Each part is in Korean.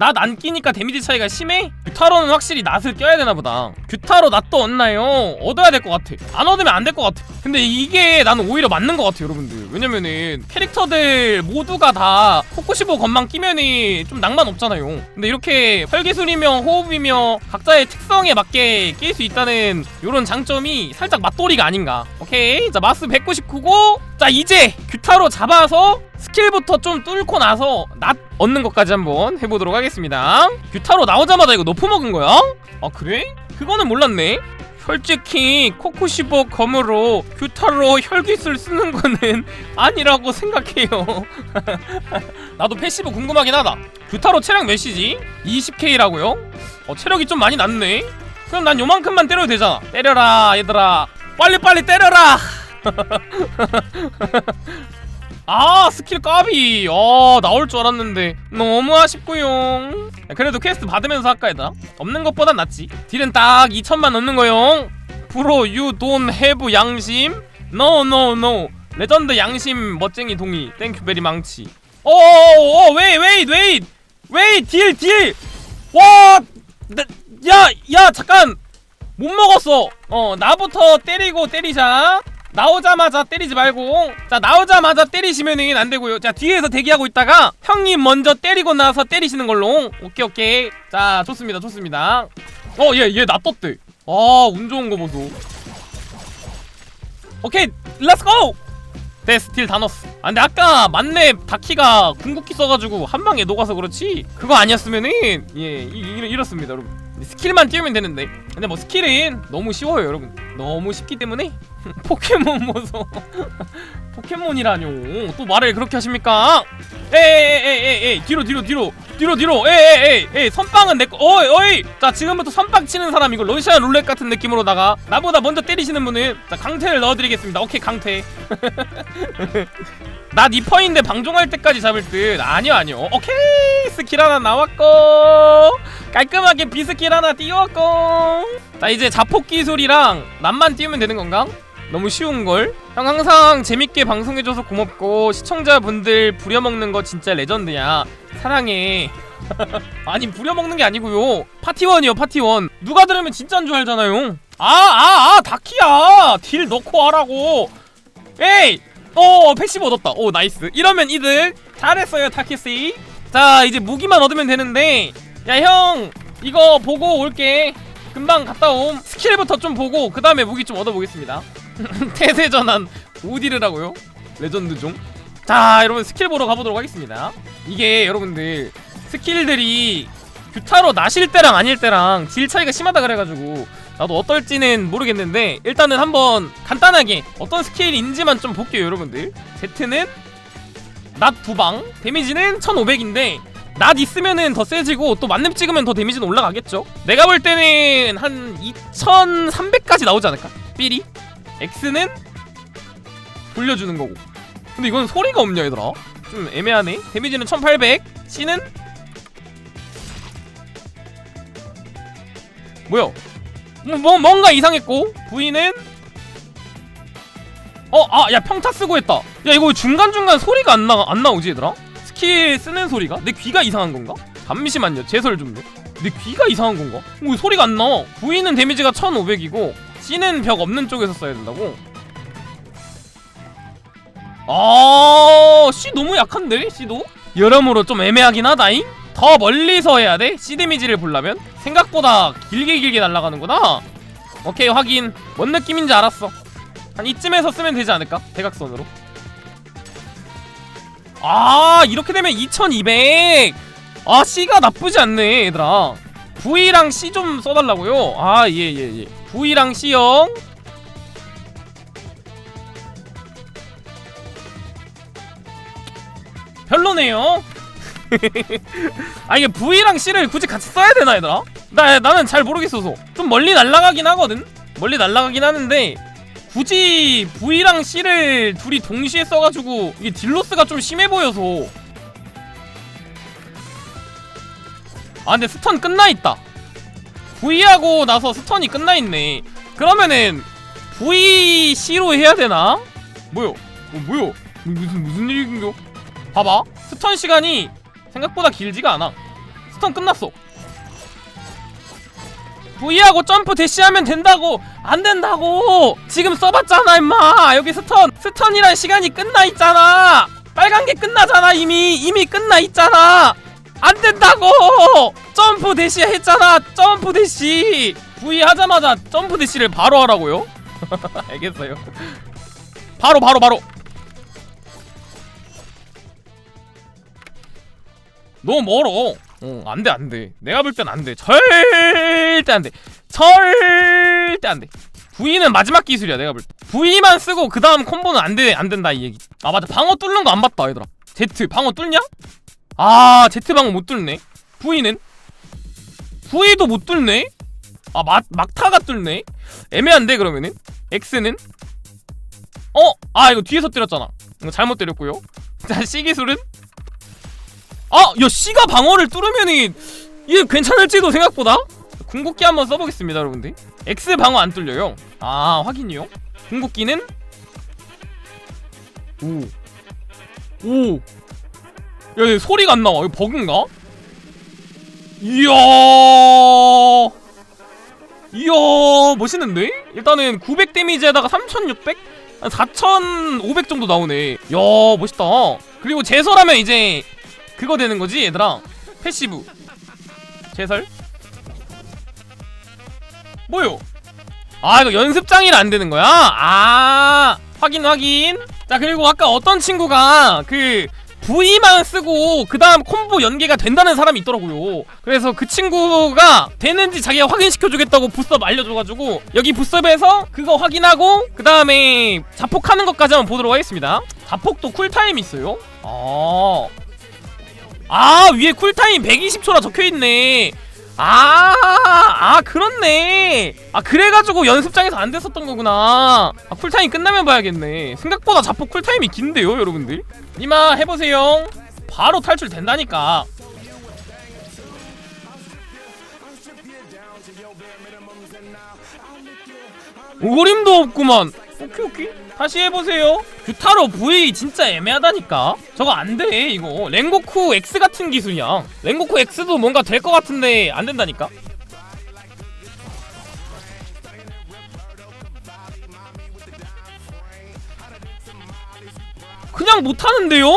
낫 안 끼니까 데미지 차이가 심해? 규타로는 확실히 낫을 껴야 되나 보다. 규타로 낫도 얻나요? 얻어야 될 것 같아. 안 얻으면 안 될 것 같아. 근데 이게 나는 오히려 맞는 것 같아 여러분들. 왜냐면은 캐릭터들 모두가 다 코코시보 건만 끼면은 좀 낭만 없잖아요. 근데 이렇게 혈기술이며 호흡이며 각자의 특성에 맞게 낄 수 있다는 이런 장점이 살짝 맛돌이가 아닌가. 오케이? 자 마스 199고. 자 이제 규타로 잡아서 스킬부터 좀 뚫고 나서 낫 얻는 것까지 한번 해보도록 하겠습니다 규타로 나오자마자 이거 너프 먹은 거야? 아 그래? 그거는 몰랐네 솔직히 코코시보 검으로 규타로 혈기술 쓰는 거는 아니라고 생각해요 나도 패시브 궁금하긴 하다 규타로 체력 몇이지? 20k라고요? 어 체력이 좀 많이 낮네 그럼 난 요만큼만 때려도 되잖아 때려라 얘들아 빨리빨리 때려라 아 스킬 까비. 아 나올 줄 알았는데. 너무 아쉽구요. 그래도 퀘스트 받으면서 할까 얘들아 없는 것보단 낫지. 딜은 딱 2천만 넣는 거용 프로 유돈 해브 양심. 노노노 레전드 양심 멋쟁이 동이 땡큐 베리 망치 어어어 웨이 웨이 웨이 웨이 딜딜 와야야 잠깐. 못 먹었어. 어 나부터 때리고 때리자 나오자마자 때리지 말고 자 나오자마자 때리시면은 안 되고요. 자 뒤에서 대기하고 있다가 형님 먼저 때리고 나서 때리시는 걸로. 오케이 오케이. 자 좋습니다 좋습니다. 어 얘얘나 떴대. 아운 좋은 거 보소. 오케이 렛츠고 됐어 딜다 넣었어. 아 근데 아까 만렙 다키가 궁극기 써가지고 한 방에 녹아서 그렇지? 그거 아니었으면은 예 이, 이, 이렇습니다 여러분. 스킬만 띄우면 되는데. 근데 뭐 스킬은 너무 쉬워요 여러분. 너무 쉽기 때문에 포켓몬 모서 포켓몬이라뇨. 또 말을 그렇게 하십니까? 에에에에에 뒤로 뒤로 뒤로. 뒤로 뒤로. 에에에에 선빵은 내거. 어이 어이. 자 지금부터 선빵 치는 사람 이거 러시아 룰렛 같은 느낌으로다가 나보다 먼저 때리시는 분은 자 강퇴를 넣어드리겠습니다. 오케이 강퇴. 나 니퍼인데 방종할 때까지 잡을 듯. 아니요 아니요. 오케이. 스킬 하나 나왔고. 깔끔하게 비스킬 하나 띄웠고. 자 이제 자폭 기술이랑 낫만 띄우면 되는 건가? 너무 쉬운걸? 형 항상 재밌게 방송해줘서 고맙고 시청자분들 부려먹는 거 진짜 레전드야. 사랑해. 아니 부려먹는 게 아니고요. 파티원이요 파티원. 누가 들으면 진짜인 줄 알잖아요. 아아아 다키야. 딜 넣고 하라고. 에이! 어 패시브 얻었다. 오 나이스. 이러면 이득 잘했어요 타키씨. 자 이제 무기만 얻으면 되는데. 야 형 이거 보고 올게. 금방 갔다 옴. 스킬부터 좀 보고 그 다음에 무기 좀 얻어보겠습니다 태세 전환 우디르라고요? 레전드 종 자 여러분 스킬 보러 가보도록 하겠습니다. 이게 여러분들 스킬들이 규타로 나실 때랑 아닐 때랑 딜 차이가 심하다 그래가지고 나도 어떨지는 모르겠는데 일단은 한번 간단하게 어떤 스킬인지만 좀 볼게요 여러분들. Z는 낫 두방 데미지는 1500인데 낫 있으면은 더 세지고 또 만렙 찍으면 더 데미지는 올라가겠죠? 내가 볼 때는 한 2300까지 나오지 않을까? 삐리 X는 돌려주는 거고. 근데 이건 소리가 없냐 얘들아? 좀 애매하네. 데미지는 1800 C는? 뭐야? 뭐, 뭐 뭔가 이상했고. V는? 어아야 평타 쓰고 했다. 야 이거 중간중간 소리가 안, 나, 안 나오지 얘들아? 스킬 쓰는 소리가? 내 귀가 이상한 건가? 잠시만요. 제설 좀내 귀가 이상한 건가? 뭐 소리가 안 나와 V는 데미지가 1500이고 C는 벽 없는 쪽에서 써야 된다고? 아 C 너무 약한데 C도? 여러모로 좀 애매하긴 하다잉? 더 멀리서 해야 돼? C 데미지를 보려면? 생각보다 길게 길게 날아가는구나 오케이 확인 뭔 느낌인지 알았어 한 이쯤에서 쓰면 되지 않을까? 대각선으로 아 이렇게 되면 2200 아 C가 나쁘지 않네 얘들아 V랑 C 좀 써달라고요? 아 예 예 예 V랑 C형 별로네요. 아 이게 V랑 C를 굳이 같이 써야 되나 얘들아? 나, 나는 잘 모르겠어서. 좀 멀리 날아가긴 하거든? 멀리 날아가긴 하는데 굳이 V랑 C를 둘이 동시에 써가지고 이게 딜로스가 좀 심해 보여서. 아 근데 스턴 끝나있다 V하고 나서 스턴이 끝나있네. 그러면은 V, C로 해야 되나? 뭐야? 어, 뭐야? 무슨 무슨 일인겨? 봐봐. 스턴 시간이 생각보다 길지가 않아. 스턴 끝났어. V하고 점프 대시하면 된다고! 안 된다고! 지금 써봤잖아 임마! 여기 스턴! 스턴이란 시간이 끝나 있잖아! 빨간 게 끝나잖아 이미! 이미 끝나 있잖아! 안 된다고 점프 대시 했잖아 점프 대시 V 하자마자 점프 대시를 바로 하라고요 알겠어요 바로 바로 바로 너무 멀어. 어, 안 돼, 안 돼. 내가 볼 땐 안 돼. 절대 안 돼. 절대 안 돼. V는 마지막 기술이야, 내가 볼 때. V만 쓰고 그 다음 콤보는 안 돼, 안 된다, 이 얘기. 아, 맞아. 방어 뚫는 거 안 봤다, 얘들아. Z, 방어 뚫냐? 아, Z 방어 못 뚫네. V는? V도 못 뚫네? 아, 마, 막타가 뚫네? 애매한데, 그러면은? X는? 어? 아, 이거 뒤에서 때렸잖아. 이거 잘못 때렸고요. 자, C 기술은? 아! 야 C가 방어를 뚫으면은 이게 괜찮을지도 생각보다 궁극기 한번 써보겠습니다 여러분들 X 방어 안 뚫려요 아 확인이요 궁극기는 오 오. 야, 얘 소리가 안 나와. 이거 버그인가? 이야. 이야, 멋있는데? 일단은 900 데미지에다가 3600? 한 4500 정도 나오네. 야, 멋있다. 그리고 제설하면 이제 그거 되는 거지, 얘들아. 패시브. 제설. 뭐요? 아, 이거 연습장이라 안 되는 거야? 아, 확인, 확인. 자, 그리고 아까 어떤 친구가 그 V만 쓰고 그 다음 콤보 연계가 된다는 사람이 있더라고요. 그래서 그 친구가 되는지 자기가 확인시켜주겠다고 부스업 알려줘가지고 여기 부스업에서 그거 확인하고 그 다음에 자폭하는 것까지 한번 보도록 하겠습니다. 자폭도 쿨타임 있어요? 아. 아, 위에 쿨타임 120초라 적혀있네. 아, 아, 그렇네. 아, 그래가지고 연습장에서 안 됐었던 거구나. 아, 쿨타임 끝나면 봐야겠네. 생각보다 자폭 쿨타임이 긴데요, 여러분들? 니마, 해보세요. 바로 탈출 된다니까. 오림도 없구만. 오케이, 오케이. 다시 해보세요. 규타로 V 진짜 애매하다니까. 저거 안 돼, 이거. 랭고쿠 X 같은 기술이야. 랭고쿠 X도 뭔가 될 것 같은데 안 된다니까. 그냥 못하는데요?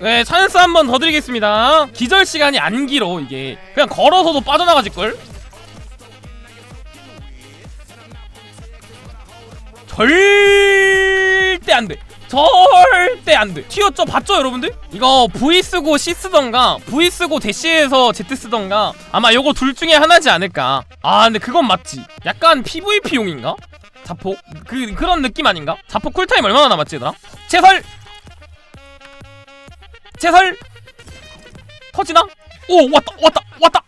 네, 찬스 한 번 더 드리겠습니다. 기절 시간이 안 길어, 이게. 그냥 걸어서도 빠져나가질걸? 절 대 안 돼. 절대 안 돼. 튀었죠? 봤죠, 여러분들? 이거 V 쓰고 C 쓰던가, V 쓰고 대시에서 Z 쓰던가, 아마 요거 둘 중에 하나지 않을까. 아, 근데 그건 맞지. 약간 PVP용인가? 자폭? 그, 그런 느낌 아닌가? 자폭 쿨타임 얼마나 남았지, 얘들아? 채설! 채설! 터지나? 오, 왔다, 왔다, 왔다!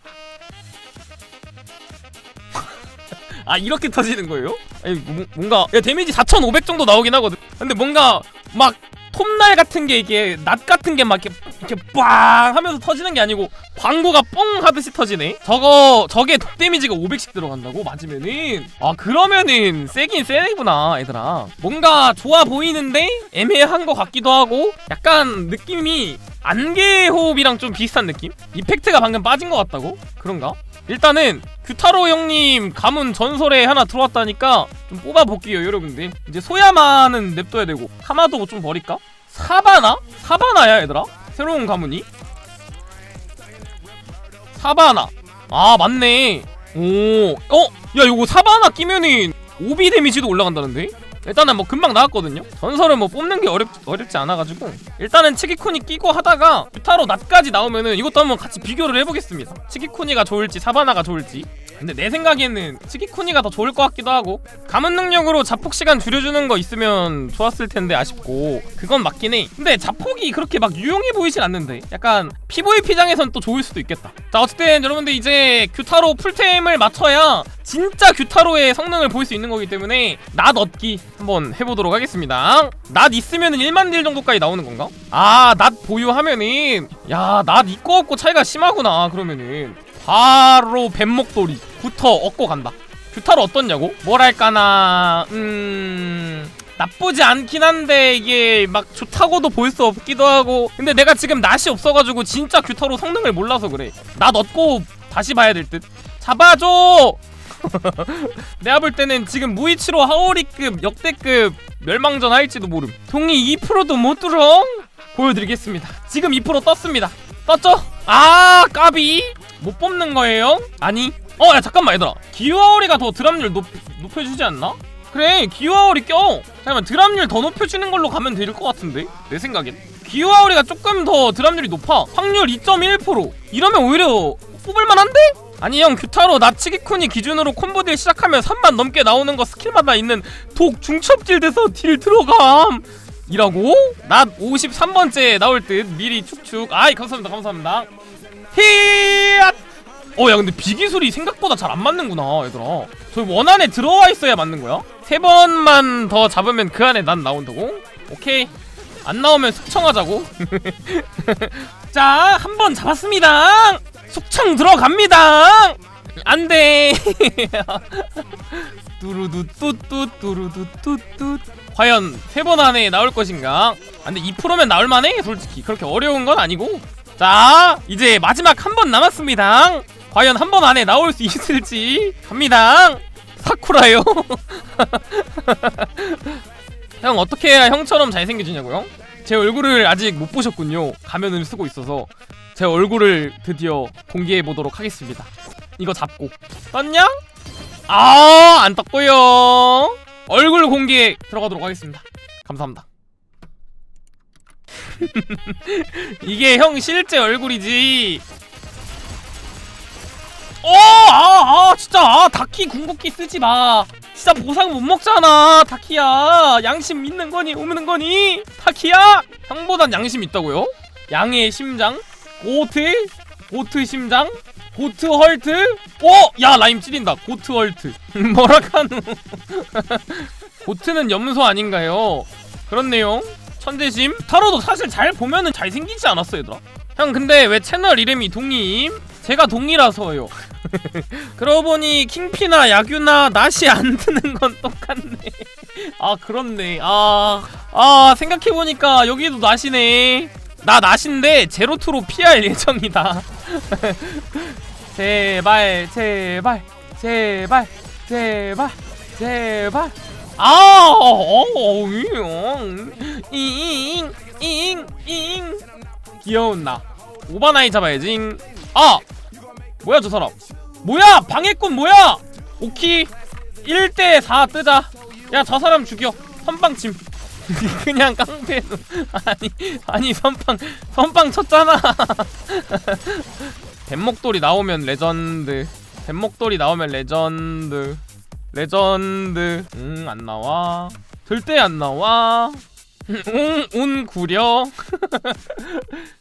아 이렇게 터지는 거예요? 아니 뭐, 뭔가 야, 데미지 4,500 정도 나오긴 하거든. 근데 뭔가 막 톱날 같은 게 이게 낫 같은 게 막 이렇게 이렇게 빵 하면서 터지는 게 아니고 광고가 뻥 하듯이 터지네. 저거 저게 독 데미지가 500씩 들어간다고 맞으면은 아 그러면은 세긴 세구나 얘들아. 뭔가 좋아 보이는데 애매한 것 같기도 하고 약간 느낌이 안개 호흡이랑 좀 비슷한 느낌? 이펙트가 방금 빠진 것 같다고? 그런가? 일단은 규타로 형님 가문 전설에 하나 들어왔다니까 좀 뽑아볼게요 여러분들 이제 소야마는 냅둬야 되고 카마도 좀 버릴까? 사바나? 사바나야 얘들아? 새로운 가문이? 사바나 아 맞네 오 어? 야 이거 사바나 끼면은 오비 데미지도 올라간다는데? 일단은 뭐 금방 나왔거든요 전설은 뭐 뽑는 게 어렵, 어렵지 않아가지고 일단은 치기코니 끼고 하다가 유타로 낫까지 나오면은 이것도 한번 같이 비교를 해보겠습니다 치기코니가 좋을지 사바나가 좋을지 근데 내 생각에는 치기코니가 더 좋을 것 같기도 하고 가문 능력으로 자폭 시간 줄여주는 거 있으면 좋았을 텐데 아쉽고 그건 맞긴 해. 근데 자폭이 그렇게 막 유용해 보이진 않는데 약간 PVP장에선 또 좋을 수도 있겠다. 자 어쨌든 여러분들 이제 규타로 풀템을 맞춰야 진짜 규타로의 성능을 볼 수 있는 거기 때문에 낫 얻기 한번 해보도록 하겠습니다. 낫 있으면은 1만 딜 정도까지 나오는 건가? 아낫 보유하면은 야낫 있고 없고 차이가 심하구나 그러면은. 바로 뱀목도리 부터 얻고 간다. 규타로 어떻냐고? 뭐랄까나. 음... 나쁘지 않긴 한데 이게 막 좋다고도 볼 수 없기도 하고. 근데 내가 지금 낫이 없어가지고 진짜 규타로 성능을 몰라서 그래. 낫 얻고 다시 봐야 될 듯. 잡아줘! 내가 볼 때는 지금 무이치로 하오리급 역대급 멸망전 할지도 모름. 동이 2%도 못 들어. 보여드리겠습니다. 지금 2% 떴습니다. 떴죠? 아 까비! 못 뽑는 거예요? 아니 어 야 잠깐만 얘들아. 기와오리가 더 드랍률 높, 높여주지 않나? 그래 기와오리 껴. 잠깐만 드랍률 더 높여주는 걸로 가면 될 것 같은데? 내 생각엔. 기와오리가 조금 더 드랍률이 높아. 확률 2.1% 이러면 오히려 뽑을만한데? 아니 형 규타로 나치기쿤이 기준으로 콤보딜 시작하면 3만 넘게 나오는 거 스킬마다 있는 독 중첩질 돼서 딜 들어감. 이라고? 나 53번째 나올 듯. 미리 축축. 아이 감사합니다 감사합니다. 히앗 어 야 근데 비기술이 생각보다 잘 안 맞는구나 얘들아. 저희 원 안에 들어와 있어야 맞는 거야? 세 번만 더 잡으면 그 안에 난 나온다고? 오케이. 안 나오면 숙청하자고. 자 한 번 잡았습니다. 숙청 들어갑니다. 안돼. 뚜루두 뚜뚜 뚜루두 뚜뚜. 과연 세 번 안에 나올 것인가? 아, 근데 2%면 나올 만해? 솔직히. 그렇게 어려운 건 아니고. 자 이제 마지막 한 번 남았습니다 과연 한 번 안에 나올 수 있을지 갑니다 사쿠라요 형 어떻게 해야 형처럼 잘생겨지냐고요? 제 얼굴을 아직 못 보셨군요 가면을 쓰고 있어서 제 얼굴을 드디어 공개해 보도록 하겠습니다 이거 잡고 떴냐? 아, 안 떴고요. 얼굴 공개 들어가도록 하겠습니다. 감사합니다. 이게 형 실제 얼굴이지. 어, 아, 아, 진짜, 아, 다키 궁극기 쓰지 마. 진짜 보상 못 먹잖아, 다키야. 양심 있는 거니, 없는 거니, 다키야. 형보단 양심 있다고요? 양의 심장, 고트, 고트 심장, 고트 헐트? 어? 야 라임 찌린다 고트 헐트 뭐라카노 고트는 염소 아닌가요? 그렇네요 천재심 타로도 사실 잘 보면은 잘생기지 않았어 얘들아 형 근데 왜 채널 이름이 동님? 제가 동이라서요. 그러고 보니 킹피나 야규나 낫이 안 드는 건 똑같네. 아 그렇네. 아, 아 생각해보니까 여기도 낫이네. 나 낫인데 제로투로 피할 예정이다. 제발 제발 제발 제발 제발. 아 어잉잉잉잉. 귀여운 나. 오바나이 잡아야지 아! 뭐야 저 사람? 뭐야? 방해꾼 뭐야? 오키 1대 4 뜨자. 야 저 사람 죽여. 선빵침. 그냥 깡패 아니 아니 선빵 선빵 쳤잖아. 뱀목돌이 나오면 레전드. 뱀목돌이 나오면 레전드. 레전드. 응 안 나와. 절대 안 나와. 응 운 구려